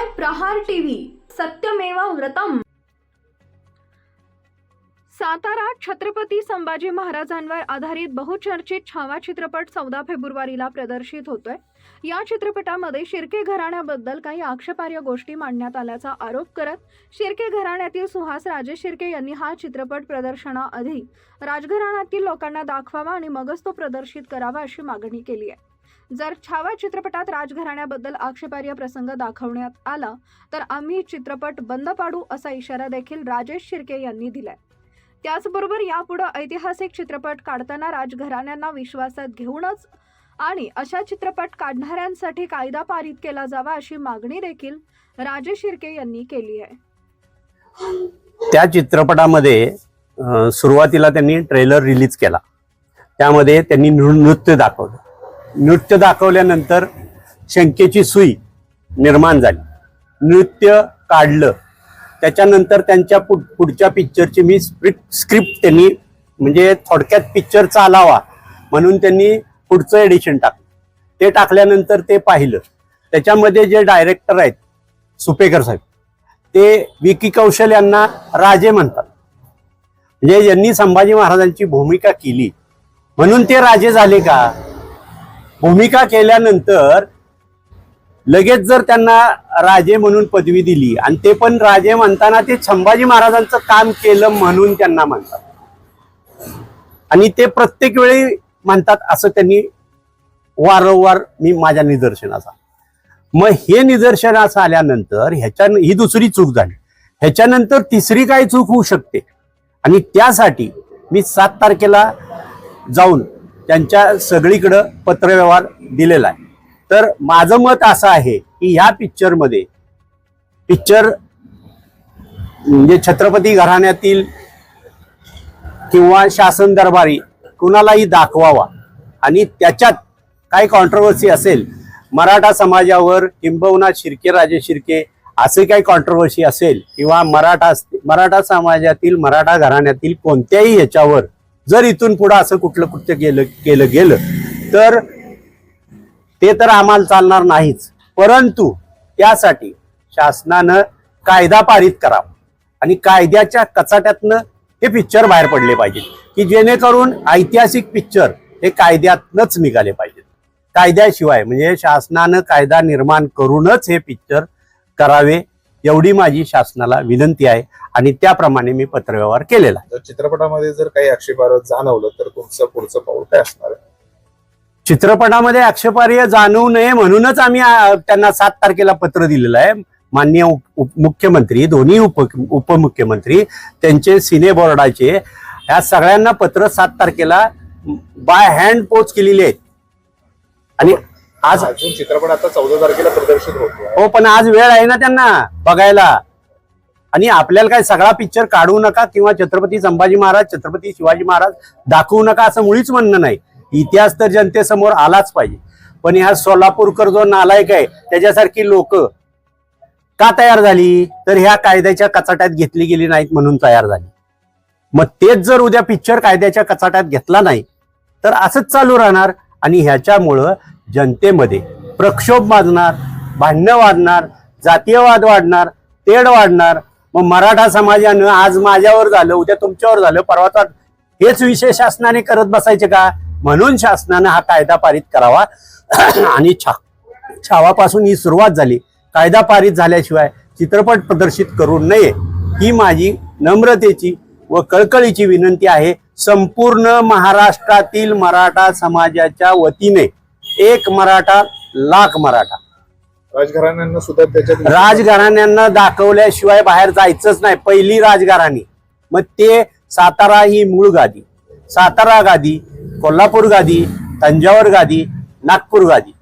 पाहताय प्रहार टीव्ही. सत्यमेवा व्रतम. सातारा छत्रपती संभाजी महाराजांवर आधारित बहुचर्चित छावा चित्रपट चौदा फेब्रुवारीला प्रदर्शित होतोय. या चित्रपटामध्ये शिर्के घराण्याबद्दल काही आक्षेपार्ह गोष्टी मांडण्यात आल्याचा आरोप करत शिर्के घराण्यातील सुहास राजे शिर्के यांनी हा चित्रपट प्रदर्शनाआधी राजघराण्यातील लोकांना दाखवावा आणि मगच तो प्रदर्शित करावा अशी मागणी केली आहे. जर छावा चित्रपटात राजघराण्याबद्दल आक्षेपार्ह प्रसंग दाखवण्यात आला तर आम्ही चित्रपट बंद पाडू असा इशारा देखील राजेश शिर्के यांनी दिलाय. त्याचबरोबर यापुढे ऐतिहासिक चित्रपट काढताना राजघराण्यांना विश्वासात घेऊनच आणि अशा चित्रपट काढणाऱ्यांसाठी कायदा पारित केला जावा अशी मागणी देखील राजेश शिर्के यांनी केली आहे. त्या चित्रपटामध्ये सुरुवातीला त्यांनी ट्रेलर रिलीज केला. त्यामध्ये त्यांनी नृ- नृत्य दाखवलं. नृत्य दाखवल्यानंतर शंकेची सुई निर्माण झाली. नृत्य काढलं. त्याच्यानंतर त्यांच्या पुढ- पुढच्या पिक्चरची मी स्क्रिप्ट स्क्रिप्ट त्यांनी म्हणजे थोडक्यात पिक्चर चालावा म्हणून त्यांनी पुढचं एडिशन टाकलं. ते टाकल्यानंतर ते पाहिलं. त्याच्यामध्ये जे डायरेक्टर आहेत सुपेकर साहेब ते विकी कौशल यांना राजे म्हणतात. म्हणजे यांनी संभाजी महाराजांची भूमिका केली. म्हणून ते राजे झाले का? भूमिका केल्यानंतर लगेच जर त्यांना राजे म्हणून पदवी दिली आणि ते पण राजे म्हणताना ते संभाजी महाराजांचं काम केलं म्हणून त्यांना म्हणतात. आणि ते प्रत्येक वेळी म्हणतात असं त्यांनी वारंवार मी माझ्या निदर्शनाचा. मग हे निदर्शनास आल्यानंतर ह्याच्या ही दुसरी चूक झाली. ह्याच्यानंतर तिसरी काय चूक होऊ शकते? आणि त्यासाठी मी सात तारखेला जाऊन त्यांच्या सगळीकडं पत्रव्यवहार दिलेला आहे. तर माझं मत असं आहे की ह्या पिक्चरमध्ये पिक्चर म्हणजे छत्रपती घराण्यातील किंवा शासन दरबारी कुणालाही दाखवावा आणि त्याच्यात काय कॉन्ट्रोवर्सी असेल मराठा समाजावर किंबहुना शिर्के राजे शिर्के असे काही कॉन्ट्रोवर्सी असेल किंवा मराठा मराठा समाजातील मराठा घराण्यातील कोणत्याही ह्याच्यावर जर इथून पुढं असं कुठलं कृत्य केलं केलं गेलं तर ते तर आम्हाला चालणार नाहीच. परंतु त्यासाठी शासनानं कायदा पारित करावा आणि कायद्याच्या कचाट्यातनं हे पिक्चर बाहेर पडले पाहिजेत की जेणेकरून ऐतिहासिक पिक्चर हे कायद्यातनंच निघाले पाहिजेत. कायद्याशिवाय म्हणजे शासनानं कायदा निर्माण करूनच हे पिक्चर करावे एवढी माझी शासनाला विनंती आहे आणि त्याप्रमाणे मी पत्रव्यवहार केलेला आहे. जर चित्रपटामध्ये जर काही आक्षेपार्ह जाणवलं तर तुमचं पुढचं पाऊल काय असणार आहे? चित्रपटामध्ये आक्षेपार्ह जाणवू नये म्हणूनच आम्ही आ, त्यांना सात तारखेला पत्र दिलेलं आहे. माननीय उप- उप- मुख्यमंत्री दोन्ही उप उपमुख्यमंत्री त्यांचे सिने बोर्डाचे या सगळ्यांना पत्र सात तारखेला बाय हँड पोच केलेली आहेत. आणि आज अजून चित्रपट आता चौदा तारखेला प्रदर्शित होतो हो पण आज वेळ आहे ना त्यांना बघायला. आणि आपल्याला काय सगळा पिक्चर काढू नका किंवा छत्रपती संभाजी महाराज छत्रपती शिवाजी महाराज दाखवू नका असं मुळीच म्हणणं नाही. इतिहास तर जनतेसमोर आलाच पाहिजे. पण ह्या सोलापूरकर जो नालायक आहे त्याच्यासारखी लोक का तयार झाली? तर ह्या कायद्याच्या कचाट्यात घेतली गेली नाहीत म्हणून तयार झाली. मग तेच जर उद्या पिक्चर कायद्याच्या कचाट्यात घेतला नाही तर असंच चालू राहणार. आणि ह्याच्यामुळं जनतेमध्ये प्रक्षोभ माजणार भांडणं वाढणार जातीयवाद वाढणार तेढ वाढणार. मग मराठा समाजानं आज माझ्यावर झालं उद्या तुमच्यावर झालं परवाचा हेच विषय शासनाने करत बसायचे का? म्हणून शासनानं हा कायदा पारित करावा. आणि छा छावापासून ही सुरुवात झाली. कायदा पारित झाल्याशिवाय चित्रपट प्रदर्शित करू नये ही माझी नम्रतेची व कळकळीची विनंती आहे. संपूर्ण महाराष्ट्रातील मराठा समाजाच्या वतीने. एक मराठा लाख मराठा. राजघराण्यांना सुद्धा त्याच्यात राजघराण्यांना दाखवल्याशिवाय बाहेर जायचंच नाही. पहिली राजघराणी. मग ते सातारा ही मूळ गादी. सातारा गादी कोल्हापूर गादी तंजावर गादी नागपूर गादी.